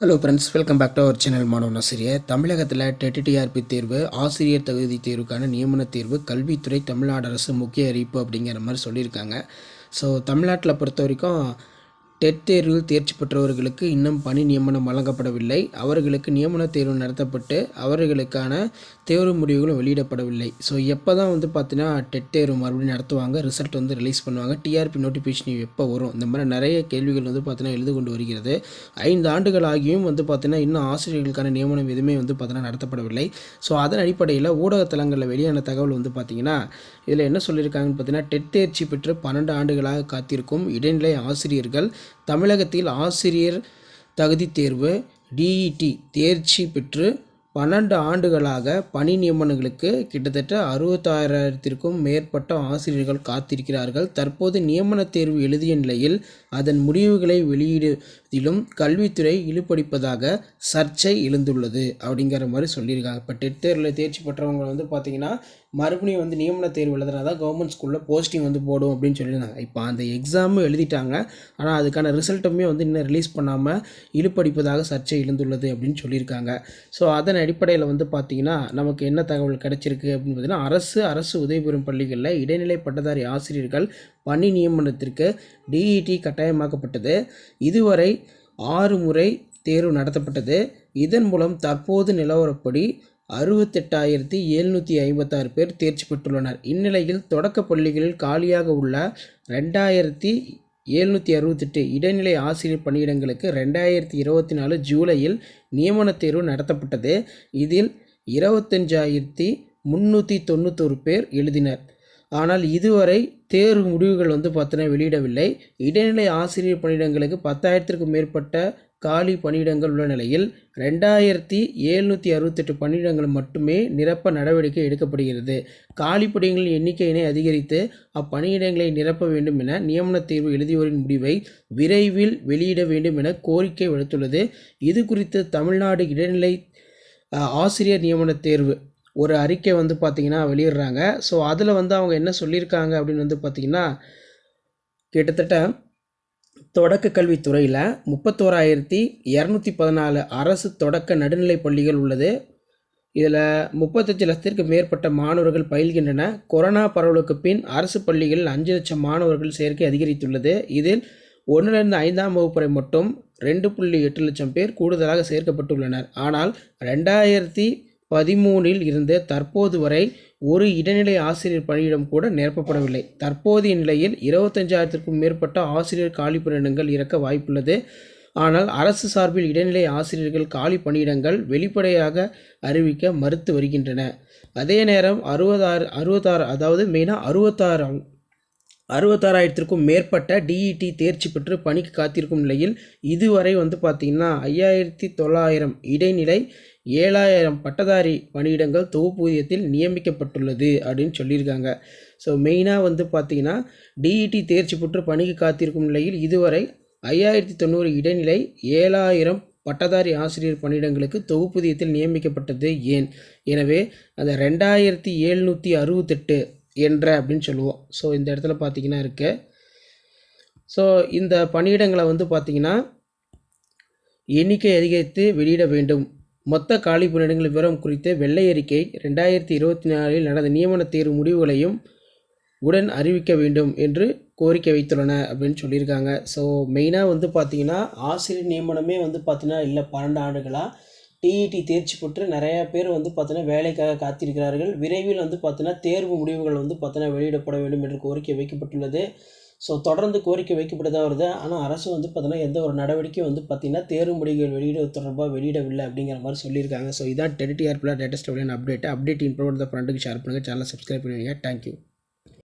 Hello friends welcome back to our channel மாணவன் ஆசிரியர் தமிழகத்தில் டெட்டிடிஆர்பி தேர்வு ஆசிரியர் தகுதி தேர்வுக்கான நியமன தேர்வு கல்வித்துறை தமிழ்நாடு அரசு முக்கிய அறிவிப்பு அப்படிங்கிற மாதிரி சொல்லியிருக்காங்க. ஸோ தமிழ்நாட்டில் பொறுத்த வரைக்கும் டெட் தேர்வில் தேர்ச்சி பெற்றவர்களுக்கு இன்னும் பணி நியமனம் வழங்கப்படவில்லை. அவர்களுக்கு நியமன தேர்வு நடத்தப்பட்டு அவர்களுக்கான தேர்வு முடிவுகளும் வெளியிடப்படவில்லை. ஸோ எப்போ தான் வந்து பார்த்தீங்கன்னா டெட் தேர்வு மறுபடியும் நடத்துவாங்க ரிசல்ட் வந்து ரிலீஸ் பண்ணுவாங்க டிஆர்பி நோட்டிஃபிகேஷன் எப்போ வரும்? இந்த மாதிரி நிறைய கேள்விகள் வந்து பார்த்தீங்கன்னா எழுது கொண்டு வருகிறது. ஐந்து ஆண்டுகள் ஆகியும் வந்து பார்த்தீங்கன்னா இன்னும் ஆசிரியர்களுக்கான நியமனம் எதுவுமே வந்து பார்த்தீங்கன்னா நடத்தப்படவில்லை. ஸோ அதன் அடிப்படையில் ஊடகத்தலங்களில் வெளியான தகவல் வந்து பார்த்தீங்கன்னா இதில் என்ன சொல்லியிருக்காங்கன்னு பார்த்தீங்கன்னா டெட் தேர்ச்சி பெற்று பன்னெண்டு ஆண்டுகளாக காத்திருக்கும் இடைநிலை ஆசிரியர்கள் தமிழகத்தில் ஆசிரியர் தகுதி தேர்வு டிஇடி தேர்ச்சி பெற்று பன்னெண்டு ஆண்டுகளாக பணி நியமனங்களுக்கு கிட்டத்தட்ட அறுபத்தாயிரத்திற்கும் மேற்பட்ட ஆசிரியர்கள் காத்திருக்கிறார்கள். தற்போது நியமன தேர்வு எழுதிய நிலையில் அதன் முடிவுகளை வெளியிடுவதிலும் கல்வித்துறை இழுபடிப்பதாக சர்ச்சை எழுந்துள்ளது அப்படிங்கிற மாதிரி சொல்லியிருக்காங்க. இப்போ டெட் தேர்வில் தேர்ச்சி பெற்றவங்க வந்து பார்த்திங்கன்னா மறுபடியும் வந்து நியமன தேர்வு எழுதுனா தான் கவர்மெண்ட் ஸ்கூலில் போஸ்டிங் வந்து போடும் அப்படின்னு சொல்லியிருந்தாங்க. இப்போ அந்த எக்ஸாமும் எழுதிட்டாங்க. ஆனால் அதுக்கான ரிசல்ட்டுமே வந்து இன்னும் ரிலீஸ் பண்ணாமல் இழுப்படிப்பதாக சர்ச்சை எழுந்துள்ளது அப்படின்னு சொல்லியிருக்காங்க. ஸோ அதனை அடிப்படையில் வந்து பார்த்திங்கன்னா நமக்கு என்ன தகவல் கிடைச்சிருக்கு அப்படின்னு பார்த்தீங்கன்னா அரசு அரசு உதவி பெறும் பள்ளிகளில் இடைநிலை பட்டதாரி ஆசிரியர்கள் பணி நியமனத்திற்கு டிஇடி கட்டாயமாக்கப்பட்டது. இதுவரை ஆறு முறை தேர்வு நடத்தப்பட்டது. இதன் மூலம் தற்போது நிலவரப்படி அறுபத்தெட்டாயிரத்தி எழுநூற்றி ஐம்பத்தாறு பேர் தேர்ச்சி பெற்றுள்ளனர். இந்நிலையில் தொடக்க பள்ளிகளில் காலியாக உள்ள ரெண்டாயிரத்தி எழுநூற்றி அறுபத்தெட்டு இடைநிலை ஆசிரியர் பணியிடங்களுக்கு ரெண்டாயிரத்தி இருபத்தி நாலு ஜூலையில் நியமனத் தேர்வு நடத்தப்பட்டது. இதில் இருபத்தஞ்சாயிரத்தி முந்நூற்றி தொண்ணூத்தொரு பேர் எழுதினர். ஆனால் இதுவரை தேர்வு முடிவுகள் வந்து பார்த்தோன்னா வெளியிடவில்லை. இடைநிலை ஆசிரியர் பணியிடங்களுக்கு பத்தாயிரத்திற்கும் மேற்பட்ட காலி பணியிடங்கள் உள்ள நிலையில் ரெண்டாயிரத்தி எழுநூற்றி அறுபத்தெட்டு பணியிடங்கள் மட்டுமே நிரப்ப நடவடிக்கை எடுக்கப்படுகிறது. காலி பணியிடங்களின் எண்ணிக்கையினை அதிகரித்து அப்பணியிடங்களை நிரப்ப வேண்டும் என நியமன தேர்வு எழுதியோரின் முடிவை விரைவில் வெளியிட வேண்டும் என கோரிக்கை விடுத்துள்ளது. இது குறித்து தமிழ்நாடு இடைநிலை ஆசிரியர் நியமன தேர்வு ஒரு அறிக்கை வந்து பார்த்திங்கன்னா வெளியிடுறாங்க. ஸோ அதில் வந்து அவங்க என்ன சொல்லியிருக்காங்க அப்படின்னு வந்து பார்த்திங்கன்னா கிட்டத்தட்ட தொடக்க கல்வித்துறையில் முப்பத்தோராயிரத்தி இரநூத்தி பதினாலு அரசு தொடக்க நடுநிலை பள்ளிகள் உள்ளது. இதில் முப்பத்தஞ்சு லட்சத்திற்கு மேற்பட்ட மாணவர்கள் பயில்கின்றன. கொரோனா பரவலுக்கு பின் அரசு பள்ளிகளில் அஞ்சு லட்சம் மாணவர்கள் சேர்க்கை அதிகரித்துள்ளது. இதில் ஒன்றிலிருந்து ஐந்தாம் வகுப்பறை மட்டும் ரெண்டு புள்ளி எட்டு லட்சம் பேர் கூடுதலாக சேர்க்கப்பட்டுள்ளனர். ஆனால் ரெண்டாயிரத்தி பதிமூனில் இருந்து தற்போது வரை ஒரு இடைநிலை ஆசிரியர் பணியிடம் கூட நிரப்பப்படவில்லை. தற்போதைய நிலையில் இருபத்தஞ்சாயிரத்திற்கும் மேற்பட்ட ஆசிரியர் காலி பணியிடங்கள் இறக்க வாய்ப்புள்ளது. ஆனால் அரசு சார்பில் இடைநிலை ஆசிரியர்கள் காலி பணியிடங்கள் வெளிப்படையாக அறிவிக்க மறுத்து வருகின்றன. அதே நேரம் அறுபதாறு அறுபத்தாறு அதாவது மெயினாக அறுபத்தாறு அறுபத்தாறாயிரத்திற்கும் மேற்பட்ட டிஇடி தேர்ச்சி பெற்று பணிக்கு காத்திருக்கும் நிலையில் இதுவரை வந்து பார்த்திங்கன்னா ஐயாயிரத்தி தொள்ளாயிரம் இடைநிலை ஏழாயிரம் பட்டதாரி பணியிடங்கள் தொகுப்பூதியத்தில் நியமிக்கப்பட்டுள்ளது அப்படின்னு சொல்லியிருக்காங்க. ஸோ மெயினாக வந்து பார்த்திங்கன்னா டிஇடி தேர்ச்சி பெற்று பணிக்கு காத்திருக்கும் நிலையில் இதுவரை ஐயாயிரத்தி தொண்ணூறு இடைநிலை ஏழாயிரம் பட்டதாரி ஆசிரியர் பணியிடங்களுக்கு தொகுப்பூதியத்தில் நியமிக்கப்பட்டது ஏன்? எனவே அந்த ரெண்டாயிரத்தி எழுநூற்றி அறுபத்தெட்டு என்ற அப்படின்னு சொல்லுவோம். ஸோ இந்த இடத்துல பார்த்திங்கன்னா இருக்கு. ஸோ இந்த பணியிடங்களை வந்து பார்த்திங்கன்னா எண்ணிக்கை அதிகரித்து வெளியிட வேண்டும். மொத்த காலி பணியிடங்கள் விவரம் குறித்த வெள்ளை அறிக்கை ரெண்டாயிரத்தி இருபத்தி நாலில் நடந்த நியமன தேர்வு முடிவுகளையும் உடன் அறிவிக்க வேண்டும் என்று கோரிக்கை வைத்துள்ளன அப்படின்னு சொல்லியிருக்காங்க. ஸோ மெயினாக வந்து பார்த்திங்கன்னா ஆசிரியர் நியமனமே வந்து பார்த்திங்கன்னா இல்லை பன்னெண்டு ஆண்டுகளாக டிஇடி தேர்ச்சி பெற்று நிறையா பேர் வந்து பார்த்தீங்கன்னா வேலைக்காக காத்திருக்கிறார்கள். விரைவில் வந்து பார்த்தீங்கன்னா தேர்வு முடிவுகள் வந்து பார்த்தீங்கன்னா வெளியிடப்பட வேண்டும் என்று கோரிக்கை வைக்கப்பட்டுள்ளது. ஸோ தொடர்ந்து கோரிக்கை வைக்கப்பட்டு வருது. ஆனால் அரசு வந்து பார்த்தீங்கன்னா எந்த ஒரு நடவடிக்கையும் வந்து பார்த்திங்கன்னா தேர்வு முடிவுகள் வெளியிட தொடர்பாக வெளியிடவில்லை அப்படிங்கிற மாதிரி சொல்லியிருக்காங்க. ஸோ இதான் டெடிடிஆர் பிள்ளை லேட்டஸ்ட் அப்டேட் அப்டேட் இன்ஃபர்மேட் ஃப்ரெண்டுக்கு ஷேர் பண்ணுங்கள் சேனலை சப்ஸ்கிரைப் பண்ணுவீங்க தேங்க்யூ